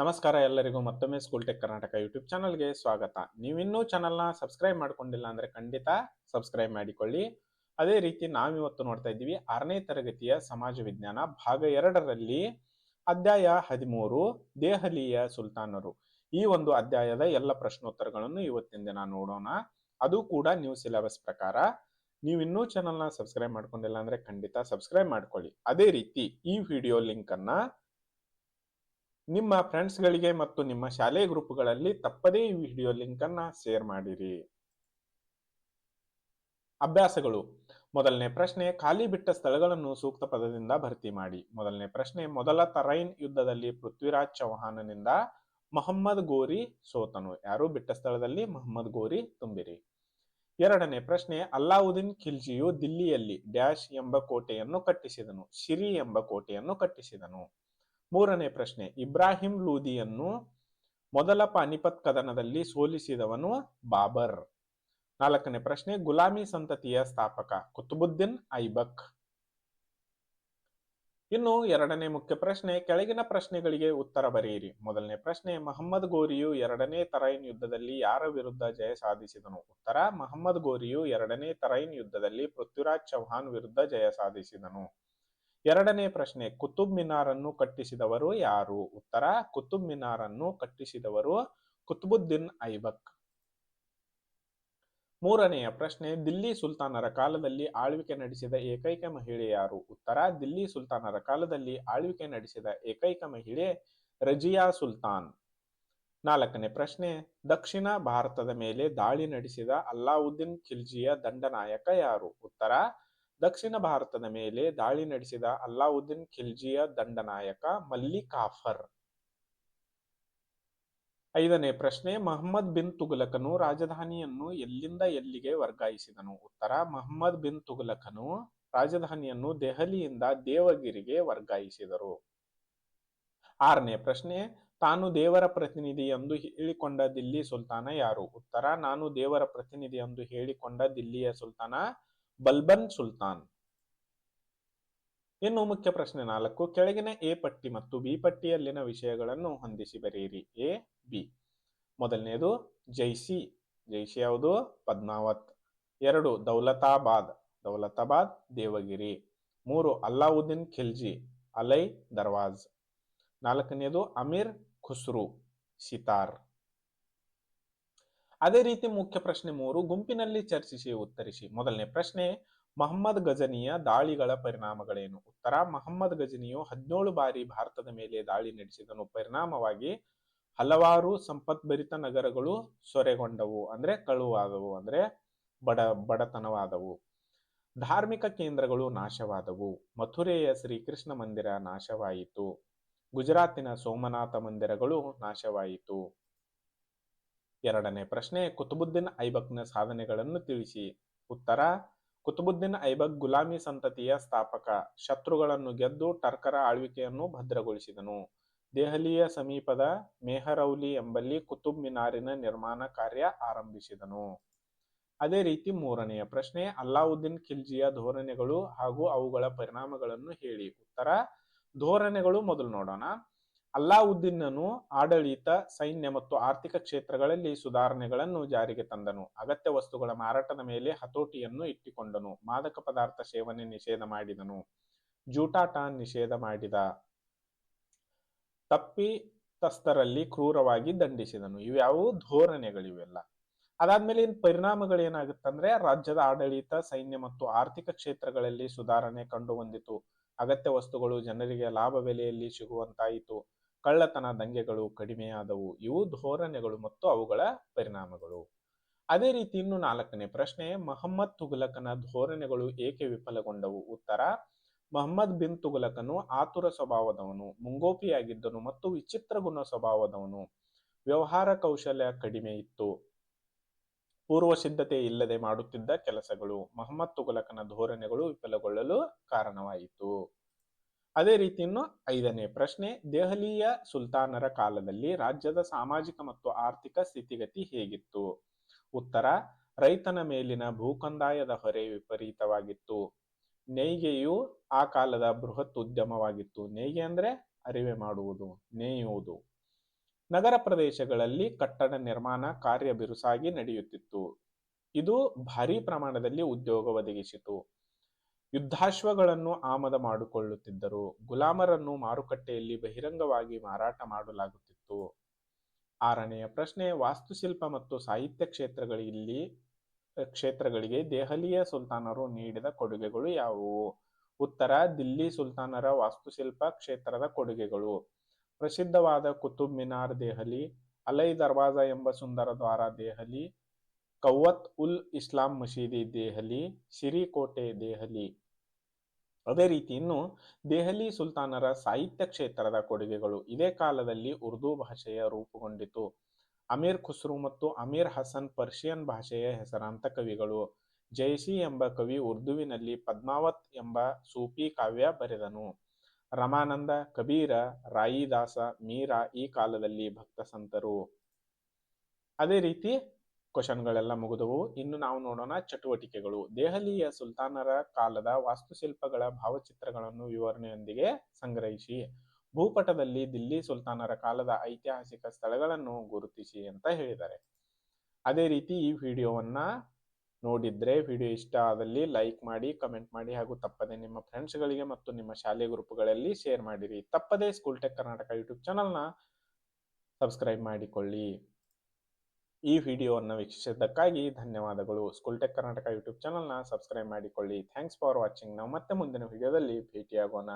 ನಮಸ್ಕಾರ ಎಲ್ಲರಿಗೂ ಮತ್ತೊಮ್ಮೆ ಸ್ಕೂಲ್ ಟೆಕ್ ಕರ್ನಾಟಕ ಯೂಟ್ಯೂಬ್ ಚಾನಲ್ಗೆ ಸ್ವಾಗತ. ನೀವಿನ್ನೂ ಚಾನಲ್ನ ಸಬ್ಸ್ಕ್ರೈಬ್ ಮಾಡ್ಕೊಂಡಿಲ್ಲ ಅಂದರೆ ಖಂಡಿತ ಸಬ್ಸ್ಕ್ರೈಬ್ ಮಾಡಿಕೊಳ್ಳಿ. ಅದೇ ರೀತಿ ನಾವಿವತ್ತು ನೋಡ್ತಾ ಇದ್ದೀವಿ ಆರನೇ ತರಗತಿಯ ಸಮಾಜ ವಿಜ್ಞಾನ ಭಾಗ ಎರಡರಲ್ಲಿ ಅಧ್ಯಾಯ ಹದಿಮೂರು, ದೆಹಲಿಯ ಸುಲ್ತಾನರು. ಈ ಒಂದು ಅಧ್ಯಾಯದ ಎಲ್ಲ ಪ್ರಶ್ನೋತ್ತರಗಳನ್ನು ಇವತ್ತಿನ ದಿನ ನೋಡೋಣ. ಅದು ಕೂಡ ನ್ಯೂ ಸಿಲೆಬಸ್ ಪ್ರಕಾರ. ನೀವು ಇನ್ನೂ ಚಾನಲ್ನ ಸಬ್ಸ್ಕ್ರೈಬ್ ಮಾಡ್ಕೊಂಡಿಲ್ಲ ಅಂದರೆ ಖಂಡಿತ ಸಬ್ಸ್ಕ್ರೈಬ್ ಮಾಡ್ಕೊಳ್ಳಿ. ಅದೇ ರೀತಿ ಈ ವಿಡಿಯೋ ಲಿಂಕನ್ನು ನಿಮ್ಮ ಫ್ರೆಂಡ್ಸ್ಗಳಿಗೆ ಮತ್ತು ನಿಮ್ಮ ಶಾಲೆ ಗ್ರೂಪ್ಗಳಲ್ಲಿ ತಪ್ಪದೇ ಈ ವಿಡಿಯೋ ಲಿಂಕ್ ಅನ್ನ ಶೇರ್ ಮಾಡಿರಿ. ಅಭ್ಯಾಸಗಳು. ಮೊದಲನೇ ಪ್ರಶ್ನೆ, ಖಾಲಿ ಬಿಟ್ಟ ಸ್ಥಳಗಳನ್ನು ಸೂಕ್ತ ಪದದಿಂದ ಭರ್ತಿ ಮಾಡಿ. ಮೊದಲನೇ ಪ್ರಶ್ನೆ, ಮೊದಲ ತರೈನ್ ಯುದ್ಧದಲ್ಲಿ ಪೃಥ್ವಿರಾಜ್ ಚೌಹಾನನಿಂದ ಮೊಹಮ್ಮದ್ ಗೋರಿ ಸೋತನು. ಯಾರು? ಬಿಟ್ಟ ಸ್ಥಳದಲ್ಲಿ ಮೊಹಮ್ಮದ್ ಗೋರಿ ತುಂಬಿರಿ. ಎರಡನೇ ಪ್ರಶ್ನೆ, ಅಲ್ಲಾವುದ್ದೀನ್ ಖಿಲ್ಜಿಯು ದಿಲ್ಲಿಯಲ್ಲಿ ಡ್ಯಾಶ್ ಎಂಬ ಕೋಟೆಯನ್ನು ಕಟ್ಟಿಸಿದನು. ಶಿರಿ ಎಂಬ ಕೋಟೆಯನ್ನು ಕಟ್ಟಿಸಿದನು. ಮೂರನೇ ಪ್ರಶ್ನೆ, ಇಬ್ರಾಹಿಂ ಲೂದಿಯನ್ನು ಮೊದಲ ಪಾನಿಪತ್ ಕದನದಲ್ಲಿ ಸೋಲಿಸಿದವನು ಬಾಬರ್. ನಾಲ್ಕನೇ ಪ್ರಶ್ನೆ, ಗುಲಾಮಿ ಸಂತತಿಯ ಸ್ಥಾಪಕ ಕುತುಬುದ್ದೀನ್ ಐಬಕ್. ಇನ್ನು ಎರಡನೇ ಮುಖ್ಯ ಪ್ರಶ್ನೆ, ಕೆಳಗಿನ ಪ್ರಶ್ನೆಗಳಿಗೆ ಉತ್ತರ ಬರೆಯಿರಿ. ಮೊದಲನೇ ಪ್ರಶ್ನೆ, ಮಹಮ್ಮದ್ ಗೋರಿಯು ಎರಡನೇ ತರೈನ್ ಯುದ್ಧದಲ್ಲಿ ಯಾರ ವಿರುದ್ಧ ಜಯ ಸಾಧಿಸಿದನು? ಉತ್ತರ, ಮಹಮ್ಮದ್ ಗೋರಿಯು ಎರಡನೇ ತರೈನ್ ಯುದ್ಧದಲ್ಲಿ ಪೃಥ್ವಿರಾಜ್ ಚೌಹಾನ್ ವಿರುದ್ಧ ಜಯ ಸಾಧಿಸಿದನು. ಎರಡನೇ ಪ್ರಶ್ನೆ, ಕುತುಬ್ ಮಿನಾರನ್ನು ಕಟ್ಟಿಸಿದವರು ಯಾರು? ಉತ್ತರ, ಕುತುಬ್ ಮಿನಾರನ್ನು ಕಟ್ಟಿಸಿದವರು ಕುತುಬುದ್ದೀನ್ ಐಬಕ್. ಮೂರನೆಯ ಪ್ರಶ್ನೆ, ದಿಲ್ಲಿ ಸುಲ್ತಾನರ ಕಾಲದಲ್ಲಿ ಆಳ್ವಿಕೆ ನಡೆಸಿದ ಏಕೈಕ ಮಹಿಳೆ ಯಾರು? ಉತ್ತರ, ದಿಲ್ಲಿ ಸುಲ್ತಾನರ ಕಾಲದಲ್ಲಿ ಆಳ್ವಿಕೆ ನಡೆಸಿದ ಏಕೈಕ ಮಹಿಳೆ ರಜಿಯಾ ಸುಲ್ತಾನ್. ನಾಲ್ಕನೇ ಪ್ರಶ್ನೆ, ದಕ್ಷಿಣ ಭಾರತದ ಮೇಲೆ ದಾಳಿ ನಡೆಸಿದ ಅಲ್ಲಾವುದ್ದೀನ್ ಖಿಲ್ಜಿಯ ದಂಡನಾಯಕ ಯಾರು? ಉತ್ತರ ದಕ್ಷಿಣ ಭಾರತದ ಮೇಲೆ ದಾಳಿ ನಡೆಸಿದ ಅಲ್ಲಾವುದ್ದೀನ್ ಖಿಲ್ಜಿಯ ದಂಡನಾಯಕ ಮಲ್ಲಿಕಾಫರ್. ಐದನೇ ಪ್ರಶ್ನೆ, ಮಹಮ್ಮದ್ ಬಿನ್ ತುಘಲಕನು ರಾಜಧಾನಿಯನ್ನು ಎಲ್ಲಿಂದ ಎಲ್ಲಿಗೆ ವರ್ಗಾಯಿಸಿದನು? ಉತ್ತರ, ಮಹಮ್ಮದ್ ಬಿನ್ ತುಘಲಕನು ರಾಜಧಾನಿಯನ್ನು ದೆಹಲಿಯಿಂದ ದೇವಗಿರಿಗೆ ವರ್ಗಾಯಿಸಿದರು. ಆರನೇ ಪ್ರಶ್ನೆ, ತಾನು ದೇವರ ಪ್ರತಿನಿಧಿ ಎಂದು ಹೇಳಿಕೊಂಡ ದಿಲ್ಲಿ ಸುಲ್ತಾನ ಯಾರು? ಉತ್ತರ, ನಾನು ದೇವರ ಪ್ರತಿನಿಧಿ ಎಂದು ಹೇಳಿಕೊಂಡ ದಿಲ್ಲಿಯ ಸುಲ್ತಾನ ಬಲ್ಬನ್ ಸುಲ್ತಾನ್. ಇನ್ನು ಮುಖ್ಯ ಪ್ರಶ್ನೆ ನಾಲ್ಕು, ಕೆಳಗಿನ ಎ ಪಟ್ಟಿ ಮತ್ತು ಬಿ ಪಟ್ಟಿಯಲ್ಲಿನ ವಿಷಯಗಳನ್ನು ಹೊಂದಿಸಿ ಬರೆಯಿರಿ. A, B. ಮೊದಲನೆಯದು ಜೈಸಿ ಜೈಸಿ ಯಾವುದು? ಪದ್ಮಾವತ್. ಎರಡು, ದೌಲತಾಬಾದ್. ದೌಲತಾಬಾದ್, ದೇವಗಿರಿ. ಮೂರು, ಅಲ್ಲಾವುದ್ದೀನ್ ಖಿಲ್ಜಿ, ಅಲೈ ದರ್ವಾಜ್. ನಾಲ್ಕನೆಯದು ಅಮೀರ್ ಖುಸ್ರು, ಸಿತಾರ್. ಅದೇ ರೀತಿ ಮುಖ್ಯ ಪ್ರಶ್ನೆ ಮೂರು, ಗುಂಪಿನಲ್ಲಿ ಚರ್ಚಿಸಿ ಉತ್ತರಿಸಿ. ಮೊದಲನೇ ಪ್ರಶ್ನೆ, ಮಹಮ್ಮದ್ ಗಜನಿಯ ದಾಳಿಗಳ ಪರಿಣಾಮಗಳೇನು? ಉತ್ತರ, ಮಹಮ್ಮದ್ ಗಜನಿಯು ಹದಿನೇಳು ಬಾರಿ ಭಾರತದ ಮೇಲೆ ದಾಳಿ ನಡೆಸಿದನು. ಪರಿಣಾಮವಾಗಿ ಹಲವಾರು ಸಂಪತ್ಭರಿತ ನಗರಗಳು ಸೊರೆಗೊಂಡವು, ಅಂದ್ರೆ ಕಳುವಾದವು, ಅಂದ್ರೆ ಬಡ, ಬಡತನವಾದವು. ಧಾರ್ಮಿಕ ಕೇಂದ್ರಗಳು ನಾಶವಾದವು. ಮಥುರೆಯ ಶ್ರೀಕೃಷ್ಣ ಮಂದಿರ ನಾಶವಾಯಿತು. ಗುಜರಾತಿನ ಸೋಮನಾಥ ಮಂದಿರಗಳು ನಾಶವಾಯಿತು. ಎರಡನೇ ಪ್ರಶ್ನೆ, ಕುತುಬುದ್ದೀನ್ ಐಬಕ್ನ ಸಾಧನೆಗಳನ್ನು ತಿಳಿಸಿ. ಉತ್ತರ, ಕುತುಬುದ್ದೀನ್ ಐಬಕ್ ಗುಲಾಮಿ ಸಂತತಿಯ ಸ್ಥಾಪಕ, ಶತ್ರುಗಳನ್ನು ಗೆದ್ದು ಟರ್ಕರ ಆಳ್ವಿಕೆಯನ್ನು ಭದ್ರಗೊಳಿಸಿದನು. ದೆಹಲಿಯ ಸಮೀಪದ ಮೇಹರೌಲಿ ಎಂಬಲ್ಲಿ ಕುತುಬ್ ಮಿನಾರಿನ ನಿರ್ಮಾಣ ಕಾರ್ಯ ಆರಂಭಿಸಿದನು. ಅದೇ ರೀತಿ ಮೂರನೆಯ ಪ್ರಶ್ನೆ, ಅಲ್ಲಾವುದ್ದೀನ್ ಖಿಲ್ಜಿಯ ಧೋರಣೆಗಳು ಹಾಗೂ ಅವುಗಳ ಪರಿಣಾಮಗಳನ್ನು ಹೇಳಿ. ಉತ್ತರ, ಧೋರಣೆಗಳು ಮೊದಲು ನೋಡೋಣ. ಅಲ್ಲಾವುದ್ದೀನನು ಆಡಳಿತ, ಸೈನ್ಯ ಮತ್ತು ಆರ್ಥಿಕ ಕ್ಷೇತ್ರಗಳಲ್ಲಿ ಸುಧಾರಣೆಗಳನ್ನು ಜಾರಿಗೆ ತಂದನು. ಅಗತ್ಯ ವಸ್ತುಗಳ ಮಾರಾಟದ ಮೇಲೆ ಹತೋಟಿಯನ್ನು ಇಟ್ಟುಕೊಂಡನು. ಮಾದಕ ಪದಾರ್ಥ ಸೇವನೆ ನಿಷೇಧ ಮಾಡಿದನು. ಜೂಟಾಟ ನಿಷೇಧ ಮಾಡಿದ. ತಪ್ಪಿತಸ್ಥರಲ್ಲಿ ಕ್ರೂರವಾಗಿ ದಂಡಿಸಿದನು. ಇವ್ಯಾವು ಧೋರಣೆಗಳಿವೆಲ್ಲ. ಅದಾದ್ಮೇಲೆ ಇನ್ ಪರಿಣಾಮಗಳೇನಾಗುತ್ತಂದ್ರೆ ರಾಜ್ಯದ ಆಡಳಿತ, ಸೈನ್ಯ ಮತ್ತು ಆರ್ಥಿಕ ಕ್ಷೇತ್ರಗಳಲ್ಲಿ ಸುಧಾರಣೆ ಕಂಡು ಬಂದಿತು. ಅಗತ್ಯ ವಸ್ತುಗಳು ಜನರಿಗೆ ಲಾಭ ಬೆಲೆಯಲ್ಲಿ ಸಿಗುವಂತಾಯಿತು. ಕಳ್ಳತನ ದಂಗೆಗಳು ಕಡಿಮೆಯಾದವು. ಇವು ಧೋರಣೆಗಳು ಮತ್ತು ಅವುಗಳ ಪರಿಣಾಮಗಳು. ಅದೇ ರೀತಿ ಇನ್ನು ನಾಲ್ಕನೇ ಪ್ರಶ್ನೆ, ಮಹಮ್ಮದ್ ತುಘಲಕನ ಧೋರಣೆಗಳು ಏಕೆ ವಿಫಲಗೊಂಡವು? ಉತ್ತರ, ಮಹಮ್ಮದ್ ಬಿನ್ ತುಘಲಕನು ಆತುರ ಸ್ವಭಾವದವನು, ಮುಂಗೋಪಿಯಾಗಿದ್ದನು ಮತ್ತು ವಿಚಿತ್ರ ಗುಣ ಸ್ವಭಾವದವನು. ವ್ಯವಹಾರ ಕೌಶಲ್ಯ ಕಡಿಮೆ ಇತ್ತು. ಪೂರ್ವ ಸಿದ್ಧತೆ ಇಲ್ಲದೆ ಮಾಡುತ್ತಿದ್ದ ಕೆಲಸಗಳು ಮಹಮ್ಮದ್ ತುಘಲಕನ ಧೋರಣೆಗಳು ವಿಫಲಗೊಳ್ಳಲು ಕಾರಣವಾಯಿತು. ಅದೇ ರೀತಿ ಇನ್ನು ಐದನೇ ಪ್ರಶ್ನೆ, ದೆಹಲಿಯ ಸುಲ್ತಾನರ ಕಾಲದಲ್ಲಿ ರಾಜ್ಯದ ಸಾಮಾಜಿಕ ಮತ್ತು ಆರ್ಥಿಕ ಸ್ಥಿತಿಗತಿ ಹೇಗಿತ್ತು? ಉತ್ತರ, ರೈತನ ಮೇಲಿನ ಭೂಕಂದಾಯದ ಹೊರೆ ವಿಪರೀತವಾಗಿತ್ತು. ನೇಯ್ಗೆಯು ಆ ಕಾಲದ ಬೃಹತ್ ಉದ್ಯಮವಾಗಿತ್ತು. ನೇಯ್ಗೆ ಅಂದ್ರೆ ಅರಿವೆ ಮಾಡುವುದು, ನೇಯುವುದು. ನಗರ ಪ್ರದೇಶಗಳಲ್ಲಿ ಕಟ್ಟಡ ನಿರ್ಮಾಣ ಕಾರ್ಯ ಬಿರುಸಾಗಿ ನಡೆಯುತ್ತಿತ್ತು. ಇದು ಭಾರಿ ಪ್ರಮಾಣದಲ್ಲಿ ಉದ್ಯೋಗ ಒದಗಿಸಿತು. ಯುದ್ಧಾಶ್ವಗಳನ್ನು ಆಮದ ಮಾಡಿಕೊಳ್ಳುತ್ತಿದ್ದರು. ಗುಲಾಮರನ್ನು ಮಾರುಕಟ್ಟೆಯಲ್ಲಿ ಬಹಿರಂಗವಾಗಿ ಮಾರಾಟ ಮಾಡಲಾಗುತ್ತಿತ್ತು. ಆರನೆಯ ಪ್ರಶ್ನೆ, ವಾಸ್ತುಶಿಲ್ಪ ಮತ್ತು ಸಾಹಿತ್ಯ ಕ್ಷೇತ್ರಗಳಲ್ಲಿ, ಕ್ಷೇತ್ರಗಳಿಗೆ ದೆಹಲಿಯ ಸುಲ್ತಾನರು ನೀಡಿದ ಕೊಡುಗೆಗಳು ಯಾವುವು? ಉತ್ತರ, ದಿಲ್ಲಿ ಸುಲ್ತಾನರ ವಾಸ್ತುಶಿಲ್ಪ ಕ್ಷೇತ್ರದ ಕೊಡುಗೆಗಳು. ಪ್ರಸಿದ್ಧವಾದ ಕುತುಬ್ ಮಿನಾರ್ ದೆಹಲಿ, ಅಲೈ ದರ್ವಾಜ ಎಂಬ ಸುಂದರ ದ್ವಾರ ದೆಹಲಿ, ಕವ್ವತ್ ಉಲ್ ಇಸ್ಲಾಂ ಮಸೀದಿ ದೆಹಲಿ, ಸಿರಿಕೋಟೆ ದೆಹಲಿ. ಅದೇ ರೀತಿ ಇನ್ನು ದೆಹಲಿ ಸುಲ್ತಾನರ ಸಾಹಿತ್ಯ ಕ್ಷೇತ್ರದ ಕೊಡುಗೆಗಳು ಇದೇ ಕಾಲದಲ್ಲಿ ಉರ್ದು ಭಾಷೆಯ ರೂಪುಗೊಂಡಿತು. ಅಮೀರ್ ಖುಸ್ರು ಮತ್ತು ಅಮೀರ್ ಹಸನ್ ಪರ್ಷಿಯನ್ ಭಾಷೆಯ ಹೆಸರಾಂತ ಕವಿಗಳು. ಜೈಸಿ ಎಂಬ ಕವಿ ಉರ್ದುವಿನಲ್ಲಿ ಪದ್ಮಾವತ್ ಎಂಬ ಸೂಫಿ ಕಾವ್ಯ ಬರೆದನು. ರಮಾನಂದ, ಕಬೀರ, ರಾಯಿದಾಸ, ಮೀರಾ ಈ ಕಾಲದಲ್ಲಿ ಭಕ್ತ ಸಂತರು ಅದೇ ರೀತಿ ಕ್ವಶನ್ಗಳೆಲ್ಲ ಮುಗಿದವು. ಇನ್ನು ನಾವು ನೋಡೋಣ ಚಟುವಟಿಕೆಗಳು. ದೆಹಲಿಯ ಸುಲ್ತಾನರ ಕಾಲದ ವಾಸ್ತುಶಿಲ್ಪಗಳ ಭಾವಚಿತ್ರಗಳನ್ನು ವಿವರಣೆಯೊಂದಿಗೆ ಸಂಗ್ರಹಿಸಿ. ಭೂಪಟದಲ್ಲಿ ದಿಲ್ಲಿ ಸುಲ್ತಾನರ ಕಾಲದ ಐತಿಹಾಸಿಕ ಸ್ಥಳಗಳನ್ನು ಗುರುತಿಸಿ ಅಂತ ಹೇಳಿದ್ದಾರೆ. ಅದೇ ರೀತಿ ಈ ವಿಡಿಯೋವನ್ನ ನೋಡಿದ್ರೆ ವಿಡಿಯೋ ಇಷ್ಟ ಆದಲ್ಲಿ ಲೈಕ್ ಮಾಡಿ, ಕಮೆಂಟ್ ಮಾಡಿ ಹಾಗೂ ತಪ್ಪದೆ ನಿಮ್ಮ ಫ್ರೆಂಡ್ಸ್ಗಳಿಗೆ ಮತ್ತು ನಿಮ್ಮ ಶಾಲೆ ಗ್ರೂಪ್ಗಳಲ್ಲಿ ಶೇರ್ ಮಾಡಿರಿ. ತಪ್ಪದೆ ಸ್ಕೂಲ್ ಟೆಕ್ ಕರ್ನಾಟಕ ಯೂಟ್ಯೂಬ್ ಚಾನಲ್ನ ಸಬ್ಸ್ಕ್ರೈಬ್ ಮಾಡಿಕೊಳ್ಳಿ. ಈ ವಿಡಿಯೋವನ್ನು ವೀಕ್ಷಿಸಿದ್ದಕ್ಕಾಗಿ ಧನ್ಯವಾದಗಳು. ಸ್ಕೂಲ್ ಟೆಕ್ ಕರ್ನಾಟಕ ಯೂಟ್ಯೂಬ್ ಚಾನಲ್ನ ಸಬ್ಸ್ಕ್ರೈಬ್ ಮಾಡಿಕೊಳ್ಳಿ. Thanks for watching. ನಾವು ಮತ್ತೆ ಮುಂದಿನ ವಿಡಿಯೋದಲ್ಲಿ ಭೇಟಿಯಾಗೋಣ.